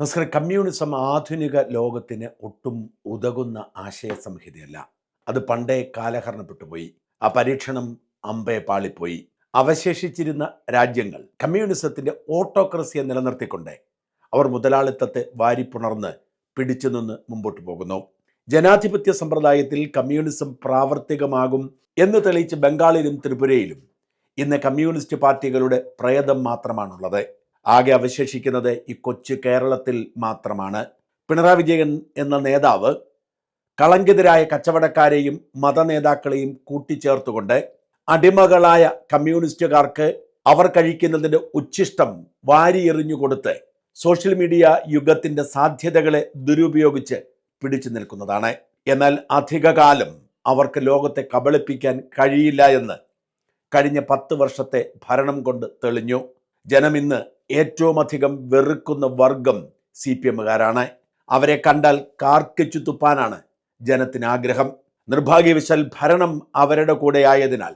നമസ്കാരം. കമ്മ്യൂണിസം ആധുനിക ലോകത്തിന് ഒട്ടും ഉതകുന്ന ആശയ സംഹിതയല്ല അത് പണ്ടേ കാലഹരണപ്പെട്ടു പോയി ആ പരീക്ഷണം അമ്പയെ പാളിപ്പോയി. അവശേഷിച്ചിരുന്ന രാജ്യങ്ങൾ കമ്മ്യൂണിസത്തിന്റെ ഓട്ടോക്രസിയെ നിലനിർത്തിക്കൊണ്ട് അവർ മുതലാളിത്തത്തെ വാരിപ്പുണർന്ന് പിടിച്ചു നിന്ന് മുമ്പോട്ട് പോകുന്നു. ജനാധിപത്യ സമ്പ്രദായത്തിൽ കമ്മ്യൂണിസം പ്രാവർത്തികമാകും എന്ന് തെളിയിച്ച് ബംഗാളിലും ത്രിപുരയിലും ഇന്ന് കമ്മ്യൂണിസ്റ്റ് പാർട്ടികളുടെ പ്രേതം മാത്രമാണുള്ളത്. ആകെ അവശേഷിക്കുന്നത് ഈ കൊച്ചു കേരളത്തിൽ മാത്രമാണ്. പിണറായി വിജയൻ എന്ന നേതാവ് കളങ്കിതരായ കച്ചവടക്കാരെയും മതനേതാക്കളെയും കൂട്ടിച്ചേർത്തുകൊണ്ട് അടിമകളായ കമ്മ്യൂണിസ്റ്റുകാർക്ക് അവർ കഴിക്കുന്നതിന്റെ ഉച്ഛിഷ്ടം വാരിയെറിഞ്ഞു കൊടുത്ത് സോഷ്യൽ മീഡിയ യുഗത്തിന്റെ സാധ്യതകളെ ദുരുപയോഗിച്ച് പിടിച്ചു നിൽക്കുന്നതാണ്. എന്നാൽ അധികകാലം അവർക്ക് ലോകത്തെ കബളിപ്പിക്കാൻ കഴിയില്ല എന്ന് കഴിഞ്ഞ പത്ത് വർഷത്തെ ഭരണം കൊണ്ട് തെളിഞ്ഞു. ജനം ഇന്ന് ഏറ്റവും അധികം വെറുക്കുന്ന വർഗം സി പി എമ്മുകാരാണ്. അവരെ കണ്ടാൽ കാർക്കിച്ചു തുപ്പാനാണ് ജനത്തിന് ആഗ്രഹം. നിർഭാഗ്യവശാൽ ഭരണം അവരുടെ കൂടെ ആയതിനാൽ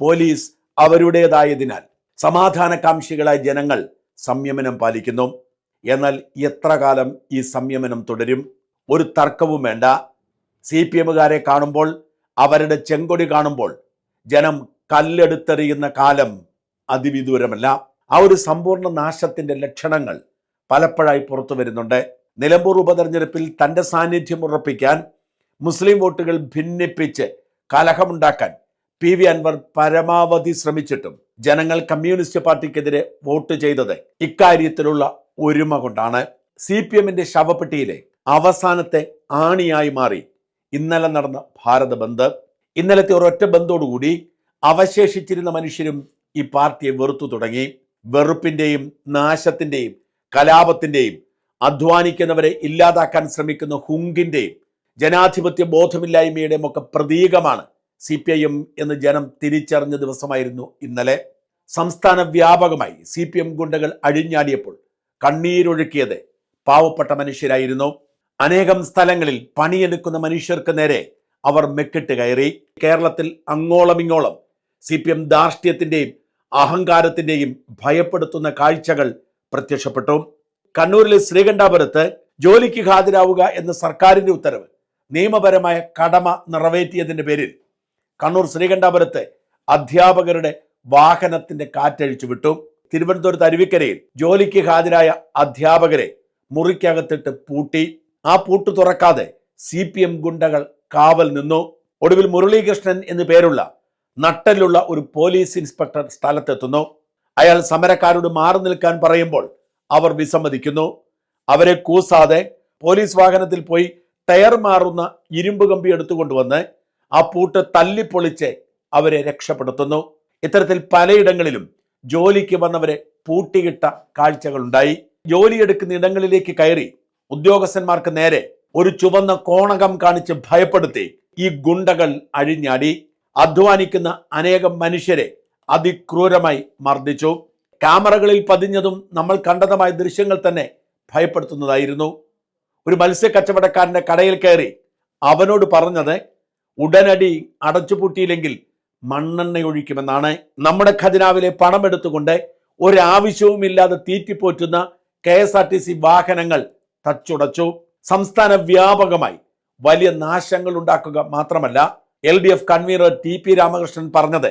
പോലീസ് അവരുടേതായതിനാൽ സമാധാനകാംക്ഷികളായ ജനങ്ങൾ സംയമനം പാലിക്കുന്നു. എന്നാൽ എത്ര കാലം ഈ സംയമനം തുടരും? ഒരു തർക്കവും വേണ്ട. സി പി എമ്മുകാരെ കാണുമ്പോൾ അവരുടെ ചെങ്കൊടി കാണുമ്പോൾ ജനം കല്ലെടുത്തെറിയുന്ന കാലം അതിവിദൂരമല്ല. ആ ഒരു സമ്പൂർണ നാശത്തിന്റെ ലക്ഷണങ്ങൾ പലപ്പോഴായി പുറത്തു വരുന്നുണ്ട്. നിലമ്പൂർ ഉപതെരഞ്ഞെടുപ്പിൽ തന്റെ സാന്നിധ്യം ഉറപ്പിക്കാൻ മുസ്ലിം വോട്ടുകൾ ഭിന്നിപ്പിച്ച് കലഹമുണ്ടാക്കാൻ പി വി അൻവർ പരമാവധി ശ്രമിച്ചിട്ടും ജനങ്ങൾ കമ്മ്യൂണിസ്റ്റ് പാർട്ടിക്കെതിരെ വോട്ട് ചെയ്തത് ഇക്കാര്യത്തിലുള്ള ഒരുമ കൊണ്ടാണ്. സി പി എമ്മിന്റെ ശവപ്പെട്ടിയിലെ അവസാനത്തെ ആണിയായി മാറി ഇന്നലെ നടന്ന ഭാരത ബന്ദ്. ഇന്നലത്തെ ഒരൊറ്റ ബന്ധോടുകൂടി അവശേഷിച്ചിരുന്ന മനുഷ്യരും ഈ പാർട്ടിയെ വെറുത്തു തുടങ്ങി. വെറുപ്പിന്റെയും നാശത്തിന്റെയും കലാപത്തിന്റെയും അധ്വാനിക്കുന്നവരെ ഇല്ലാതാക്കാൻ ശ്രമിക്കുന്ന ഹുങ്കിന്റെയും ജനാധിപത്യ ബോധമില്ലായ്മയുടെയും ഒക്കെ പ്രതീകമാണ് സി പി ഐ എം എന്ന് ജനം തിരിച്ചറിഞ്ഞ ദിവസമായിരുന്നു ഇന്നലെ. സംസ്ഥാന വ്യാപകമായി സി പി എം ഗുണ്ടകൾ അഴിഞ്ഞാടിയപ്പോൾ കണ്ണീരൊഴുക്കിയത് പാവപ്പെട്ട മനുഷ്യരായിരുന്നു. അനേകം സ്ഥലങ്ങളിൽ പണിയെടുക്കുന്ന മനുഷ്യർക്ക് നേരെ അവർ മെക്കിട്ട് കയറി. കേരളത്തിൽ അങ്ങോളമിങ്ങോളം സി പി എം ധാർഷ്ട്യത്തിന്റെയും അഹങ്കാരത്തിന്റെയും ഭയപ്പെടുത്തുന്ന കാഴ്ചകൾ പ്രത്യക്ഷപ്പെട്ടു. കണ്ണൂരിലെ ശ്രീകണ്ഠാപുരത്ത് ജോലിക്ക് ഹാജരാവുക എന്ന സർക്കാരിന്റെ ഉത്തരവ് നിയമപരമായ കടമ നിറവേറ്റിയതിന്റെ പേരിൽ കണ്ണൂർ ശ്രീകണ്ഠാപുരത്ത് അധ്യാപകരുടെ വാഹനത്തിന്റെ കാറ്റഴിച്ചു വിട്ടു. തിരുവനന്തപുരത്ത് അരുവിക്കരയിൽ ജോലിക്ക് ഹാജരായ അധ്യാപകരെ മുറിക്കകത്തിട്ട് പൂട്ടി. ആ പൂട്ട് തുറക്കാതെ സി പി എം ഗുണ്ടകൾ കാവൽ നിന്നു. ഒടുവിൽ മുരളീകൃഷ്ണൻ എന്നു പേരുള്ള നട്ടലുള്ള ഒരു പോലീസ് ഇൻസ്പെക്ടർ സ്ഥലത്തെത്തുന്നു. അയാൾ സമരക്കാരോട് മാറി നിൽക്കാൻ പറയുമ്പോൾ അവർ വിസമ്മതിക്കുന്നു. അവരെ കൂസാതെ പോലീസ് വാഹനത്തിൽ പോയി ടയർ മാറുന്ന ഇരുമ്പ് കമ്പി എടുത്തുകൊണ്ടുവന്ന് ആ പൂട്ട് തല്ലിപ്പൊളിച്ച് അവരെ രക്ഷപ്പെടുത്തുന്നു. ഇത്തരത്തിൽ പലയിടങ്ങളിലും ജോലിക്ക് വന്നവരെ പൂട്ടിയിട്ട കാഴ്ചകളുണ്ടായി. ജോലിയെടുക്കുന്ന ഇടങ്ങളിലേക്ക് കയറി ഉദ്യോഗസ്ഥന്മാർക്ക് നേരെ ഒരു ചുവന്ന കോണകം കാണിച്ച് ഭയപ്പെടുത്തി ഈ ഗുണ്ടകൾ അഴിഞ്ഞാടി. അധ്വാനിക്കുന്ന അനേകം മനുഷ്യരെ അതിക്രൂരമായി മർദ്ദിച്ചു. ക്യാമറകളിൽ പതിഞ്ഞതും നമ്മൾ കണ്ടതുമായ ദൃശ്യങ്ങൾ തന്നെ ഭയപ്പെടുത്തുന്നതായിരുന്നു. ഒരു മത്സ്യ കച്ചവടക്കാരന്റെ കടയിൽ കയറി അവനോട് പറഞ്ഞത് ഉടനടി അടച്ചുപൂട്ടിയില്ലെങ്കിൽ മണ്ണെണ്ണ ഒഴിക്കുമെന്നാണ് നമ്മുടെ ഖജനാവിലെ പണം എടുത്തുകൊണ്ട് ഒരാവശ്യവുമില്ലാതെ തീറ്റിപ്പോറ്റുന്ന K S R T C വാഹനങ്ങൾ തച്ചുടച്ചു. സംസ്ഥാന വ്യാപകമായി വലിയ നാശങ്ങൾ ഉണ്ടാക്കുക മാത്രമല്ല L D F convener T P Ramakrishnan പറഞ്ഞത്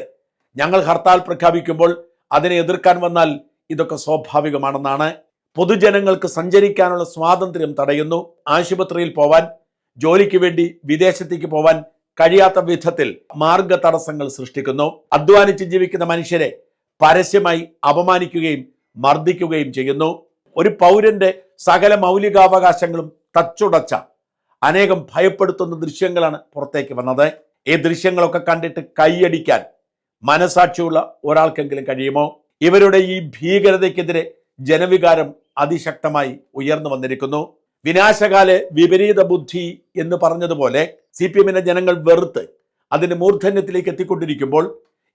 ഞങ്ങൾ ഹർത്താൽ പ്രഖ്യാപിക്കുമ്പോൾ അതിനെ എതിർക്കാൻ വന്നാൽ ഇതൊക്കെ സ്വാഭാവികമാണെന്നാണ്. പൊതുജനങ്ങൾക്ക് സഞ്ചരിക്കാനുള്ള സ്വാതന്ത്ര്യം തടയുന്നു. ആശുപത്രിയിൽ പോവാൻ ജോലിക്ക് വേണ്ടി വിദേശത്തേക്ക് പോവാൻ കഴിയാത്ത വിധത്തിൽ മാർഗ തടസ്സങ്ങൾ സൃഷ്ടിക്കുന്നു. അധ്വാനിച്ച് ജീവിക്കുന്ന മനുഷ്യരെ പരസ്യമായി അപമാനിക്കുകയും മർദ്ദിക്കുകയും ചെയ്യുന്നു. ഒരു പൗരന്റെ സകല മൗലികാവകാശങ്ങളും തച്ചുടച്ച അനേകം ഭയപ്പെടുത്തുന്ന ദൃശ്യങ്ങളാണ് പുറത്തേക്ക് വന്നത്. ഈ ദൃശ്യങ്ങളൊക്കെ കണ്ടിട്ട് കൈയടിക്കാൻ മനസാക്ഷിയുള്ള ഒരാൾക്കെങ്കിലും കഴിയുമോ? ഇവരുടെ ഈ ഭീകരതയ്ക്കെതിരെ ജനവികാരം അതിശക്തമായി ഉയർന്നു വന്നിരിക്കുന്നു. വിനാശകാല വിപരീത ബുദ്ധി എന്ന് പറഞ്ഞതുപോലെ സി പി എമ്മിനെ ജനങ്ങൾ വെറുത്ത് അതിന്റെ മൂർധന്യത്തിലേക്ക് എത്തിക്കൊണ്ടിരിക്കുമ്പോൾ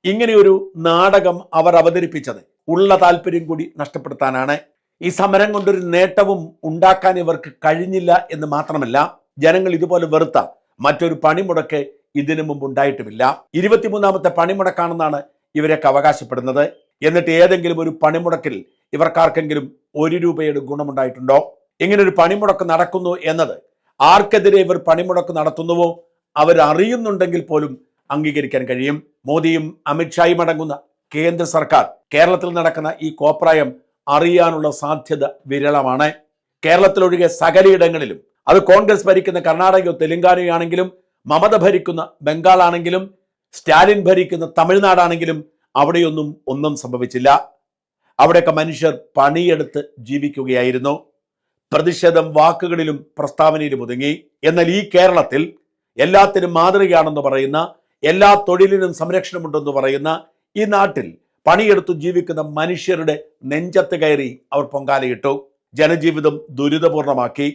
ഇങ്ങനെയൊരു നാടകം അവർ അവതരിപ്പിച്ചത് ഉള്ള താല്പര്യം കൂടി നഷ്ടപ്പെടുത്താനാണ്. ഈ സമരം കൊണ്ടൊരു നേട്ടവും ഉണ്ടാക്കാൻ ഇവർക്ക് കഴിഞ്ഞില്ല എന്ന് മാത്രമല്ല ജനങ്ങൾ ഇതുപോലെ വെറുത്ത മറ്റൊരു പണിമുടക്ക് ഇതിനു മുമ്പ് ഉണ്ടായിട്ടുമില്ല. ഇരുപത്തിമൂന്നാമത്തെ പണിമുടക്കാണെന്നാണ് ഇവരൊക്കെ അവകാശപ്പെടുന്നത്. എന്നിട്ട് ഏതെങ്കിലും ഒരു പണിമുടക്കിൽ ഇവർക്കാർക്കെങ്കിലും ഒരു രൂപയുടെ ഗുണമുണ്ടായിട്ടുണ്ടോ? ഇങ്ങനെ ഒരു പണിമുടക്ക് നടക്കുന്നു എന്നത് ആർക്കെതിരെ ഇവർ പണിമുടക്ക് നടത്തുന്നുവോ? അവർ അറിയുന്നുണ്ടെങ്കിൽ പോലും അംഗീകരിക്കാൻ കഴിയും. മോദിയും അമിത്ഷായും അടങ്ങുന്ന കേന്ദ്ര സർക്കാർ കേരളത്തിൽ നടക്കുന്ന ഈ കോപ്രായം അറിയാനുള്ള സാധ്യത വിരളമാണ്. കേരളത്തിലൊഴികെ സകലയിടങ്ങളിലും അത് കോൺഗ്രസ് ഭരിക്കുന്ന കർണാടകയോ തെലങ്കാനയോ ആണെങ്കിലും മമത ഭരിക്കുന്ന ബംഗാളാണെങ്കിലും സ്റ്റാലിൻ ഭരിക്കുന്ന തമിഴ്നാടാണെങ്കിലും അവിടെയൊന്നും ഒന്നും സംഭവിച്ചില്ല. അവിടെയൊക്കെ മനുഷ്യർ പണിയെടുത്ത് ജീവിക്കുകയായിരുന്നു. പ്രതിഷേധം വാക്കുകളിലും പ്രസ്താവനയിലും ഒതുങ്ങി. എന്നാൽ ഈ കേരളത്തിൽ എല്ലാത്തിനും മാതൃകയാണെന്ന് പറയുന്ന എല്ലാ തൊഴിലിനും സംരക്ഷണമുണ്ടെന്ന് പറയുന്ന ഈ നാട്ടിൽ പണിയെടുത്തു ജീവിക്കുന്ന മനുഷ്യരുടെ നെഞ്ചത്ത് കയറി അവർ പൊങ്കാലയിട്ടു. ജനജീവിതം ദുരിതപൂർണമാക്കി.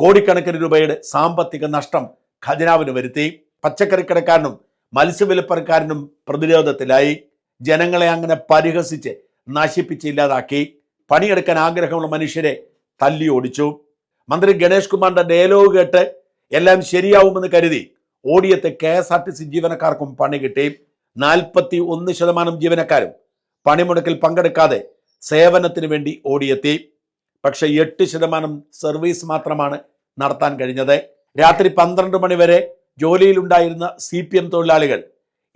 കോടിക്കണക്കിന് രൂപയുടെ സാമ്പത്തിക നഷ്ടം ഖജനാവിന് വരുത്തി പച്ചക്കറിക്കടക്കാരനും മത്സ്യവിലപ്പറക്കാരനും പ്രതിരോധത്തിലായി. ജനങ്ങളെ അങ്ങനെ പരിഹസിച്ച് നശിപ്പിച്ച് ഇല്ലാതാക്കി. പണിയെടുക്കാൻ ആഗ്രഹമുള്ള മനുഷ്യരെ തല്ലി ഓടിച്ചു. മന്ത്രി ഗണേഷ് കുമാറിന്റെ ഡയലോഗ് കേട്ട് എല്ലാം ശരിയാവുമെന്ന് കരുതി ഓടിയത്തെ K S R T C ജീവനക്കാർക്കും പണി കിട്ടി. നാൽപ്പത്തി ഒന്ന് ശതമാനം ജീവനക്കാരും പണിമുടക്കിൽ പങ്കെടുക്കാതെ സേവനത്തിന് വേണ്ടി ഓടിയെത്തി. പക്ഷെ എട്ട് ശതമാനം സർവീസ് മാത്രമാണ് നടത്താൻ കഴിഞ്ഞത്. രാത്രി പന്ത്രണ്ട് മണിവരെ ജോലിയിലുണ്ടായിരുന്ന സി പി എം തൊഴിലാളികൾ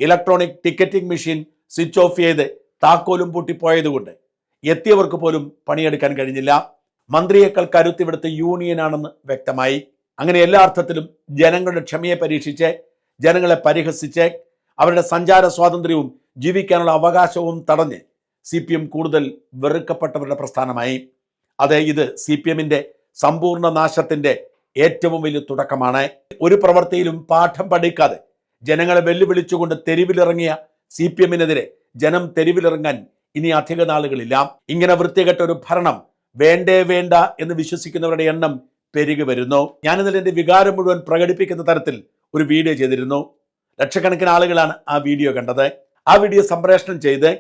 electronic ticketing machine switch off ചെയ്ത് താക്കോലും പൂട്ടിപ്പോയതുകൊണ്ട് എത്തിയവർക്ക് പോലും പണിയെടുക്കാൻ കഴിഞ്ഞില്ല. മന്ത്രിയേക്കാൾ കരുത്ത് ഇവിടുത്തെ യൂണിയനാണെന്ന് വ്യക്തമായി. അങ്ങനെ എല്ലാ അർത്ഥത്തിലും ജനങ്ങളുടെ ക്ഷമയെ പരീക്ഷിച്ച് ജനങ്ങളെ പരിഹസിച്ച് അവരുടെ സഞ്ചാര സ്വാതന്ത്ര്യവും ജീവിക്കാനുള്ള അവകാശവും തടഞ്ഞ് സി പി എം കൂടുതൽ വെറുക്കപ്പെട്ടവരുടെ പ്രസ്ഥാനമായി. അതെ ഇത് സി പി എമ്മിന്റെ സമ്പൂർണ നാശത്തിന്റെ ഏറ്റവും വലിയ തുടക്കമാണ്. ഒരു പ്രവൃത്തിയിലും പാഠം പഠിക്കാതെ ജനങ്ങളെ വെല്ലുവിളിച്ചുകൊണ്ട് തെരുവിലിറങ്ങിയ സി പി എമ്മിനെതിരെ ജനം തെരുവിലിറങ്ങാൻ ഇനി അധിക നാളുകളില്ല. ഇങ്ങനെ വൃത്തികെട്ട ഒരു ഭരണം വേണ്ടേ വേണ്ട എന്ന് വിശ്വസിക്കുന്നവരുടെ എണ്ണം പെരുകി വരുന്നു. ഞാനിന്നലെ എന്റെ വികാരം മുഴുവൻ പ്രകടിപ്പിക്കുന്ന തരത്തിൽ ഒരു വീഡിയോ ചെയ്തിരുന്നു. ലക്ഷക്കണക്കിന് ആളുകളാണ് ആ വീഡിയോ കണ്ടത്. ആ വീഡിയോ സംപ്രേഷണം ചെയ്ത്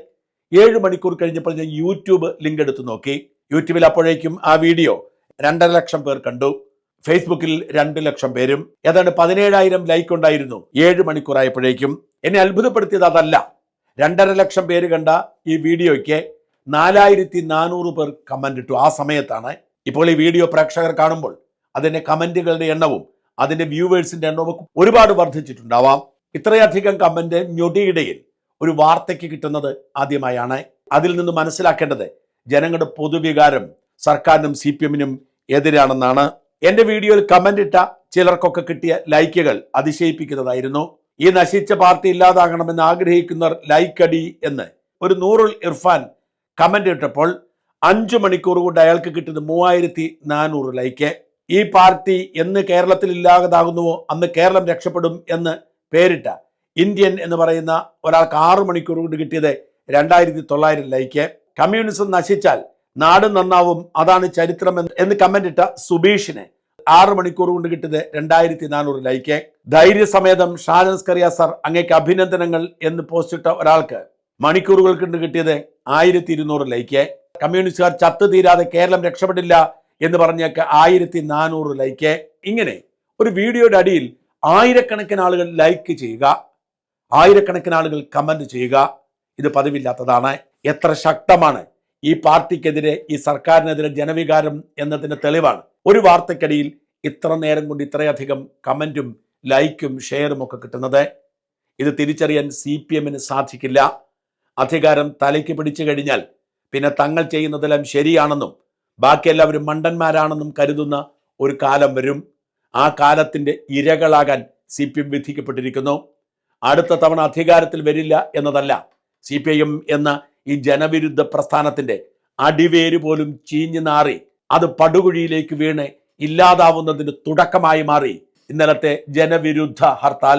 ഏഴ് മണിക്കൂർ കഴിഞ്ഞപ്പോൾ ഞാൻ യൂട്യൂബ് ലിങ്ക് എടുത്ത് നോക്കി. യൂട്യൂബിൽ അപ്പോഴേക്കും ആ വീഡിയോ രണ്ടര ലക്ഷം പേർ കണ്ടു. ഫേസ്ബുക്കിൽ രണ്ട് ലക്ഷം പേരും. ഏതാണ്ട് പതിനേഴായിരം ലൈക്ക് ഉണ്ടായിരുന്നു. ഏഴ് മണിക്കൂറായപ്പോഴേക്കും. എന്നെ അത്ഭുതപ്പെടുത്തിയത് അതല്ല. രണ്ടര ലക്ഷം പേര് കണ്ട ഈ വീഡിയോയ്ക്ക് നാലായിരത്തി നാനൂറ് പേർ കമന്റ് ഇട്ടു. ആ സമയത്താണ് ഇപ്പോൾ ഈ വീഡിയോ പ്രേക്ഷകർ കാണുമ്പോൾ അതിന്റെ കമന്റുകളുടെ എണ്ണവും അതിന്റെ വ്യൂവേഴ്സിന്റെ എണ്ണവും ഒരുപാട് വർദ്ധിച്ചിട്ടുണ്ടാവാം. ഇത്രയധികം കമന്റ് ഞൊടിയിടയിൽ ഒരു വാർത്തയ്ക്ക് കിട്ടുന്നത് ആദ്യമായാണ്. അതിൽ നിന്ന് മനസ്സിലാക്കേണ്ടത് ജനങ്ങളുടെ പൊതുവികാരം സർക്കാരിനും സി പി എമ്മിനും എതിരാണെന്നാണ്. എന്റെ വീഡിയോയിൽ കമന്റ് ഇട്ട ചിലർക്കൊക്കെ കിട്ടിയ ലൈക്കുകൾ അതിശയിപ്പിക്കുന്നതായിരുന്നു. ഈ നശിച്ച പാർട്ടി ഇല്ലാതാകണമെന്ന് ആഗ്രഹിക്കുന്നവർ ലൈക്ക് അടി എന്ന് ഒരു നൂറുൽ ഇർഫാൻ കമന്റ് ഇട്ടപ്പോൾ അഞ്ചു മണിക്കൂർ കൊണ്ട് അയാൾക്ക് കിട്ടുന്നത് മൂവായിരത്തി നാനൂറ് ലൈക്ക് ഈ പാർട്ടി എന്ന് കേരളത്തിൽ ഇല്ലാതാകുന്നുവോ അന്ന് കേരളം രക്ഷപ്പെടും എന്ന് പേരിട്ട ഇന്ത്യൻ എന്ന് പറയുന്ന ഒരാൾക്ക് ആറു മണിക്കൂർ കൊണ്ട് കിട്ടിയത് രണ്ടായിരത്തി തൊള്ളായിരം ലൈക്ക് കമ്മ്യൂണിസം നശിച്ചാൽ നാട് നന്നാവും അതാണ് ചരിത്രം എന്ന് കമന്റ് ഇട്ട സുബീഷിനെ ആറ് മണിക്കൂർ കൊണ്ട് കിട്ടിയത് രണ്ടായിരത്തി നാനൂറ് ലൈക്ക് ധൈര്യസമേതം ഷാനസ് സർ അങ്ങേക്ക് അഭിനന്ദനങ്ങൾ എന്ന് പോസ്റ്റ് ഇട്ട ഒരാൾക്ക് മണിക്കൂറുകൾ കൊണ്ട് കിട്ടിയത് ആയിരത്തി ഇരുന്നൂറ് ലൈക്ക് കമ്മ്യൂണിസ്റ്റുകാർ ചത്തു തീരാതെ കേരളം രക്ഷപ്പെടില്ല എന്ന് പറഞ്ഞേക്ക് ആയിരത്തി നാനൂറ് ലൈക്ക് ഇങ്ങനെ ഒരു വീഡിയോയുടെ അടിയിൽ ആയിരക്കണക്കിന് ആളുകൾ ലൈക്ക് ചെയ്യുക ആയിരക്കണക്കിന് ആളുകൾ കമന്റ് ചെയ്യുക ഇത് പതിവില്ലാത്തതാണ്. എത്ര ശക്തമാണ് ഈ പാർട്ടിക്കെതിരെ ഈ സർക്കാരിനെതിരെ ജനവികാരം എന്നതിന്റെ തെളിവാണ്. ഒരു വാർത്തക്കടിയിൽ ഇത്ര നേരം കൊണ്ട് ഇത്രയധികം കമന്റും ലൈക്കും ഷെയറും ഒക്കെ കിട്ടുന്നത്. ഇത് തിരിച്ചറിയാൻ സി പി എമ്മിന് സാധിക്കില്ല. അധികാരം തലയ്ക്ക് പിടിച്ചു കഴിഞ്ഞാൽ പിന്നെ തങ്ങൾ ചെയ്യുന്നതെല്ലാം ശരിയാണെന്നും ബാക്കി എല്ലാവരും മണ്ടന്മാരാണെന്നും കരുതുന്ന ഒരു കാലം വരും. ആ കാലത്തിന്റെ ഇരകളാകാൻ സി പി എം വിധിക്കപ്പെട്ടിരിക്കുന്നു. അടുത്ത തവണ അധികാരത്തിൽ വരില്ല എന്നതല്ല സി പി ഐ എം എന്ന ഈ ജനവിരുദ്ധ പ്രസ്ഥാനത്തിന്റെ അടിവേര് പോലും ചീഞ്ഞു നാറി അത് പടുകുഴിയിലേക്ക് വീണ് ഇല്ലാതാവുന്നതിന് തുടക്കമായി മാറി. ഇന്നലത്തെ ജനവിരുദ്ധ ഹർത്താൽ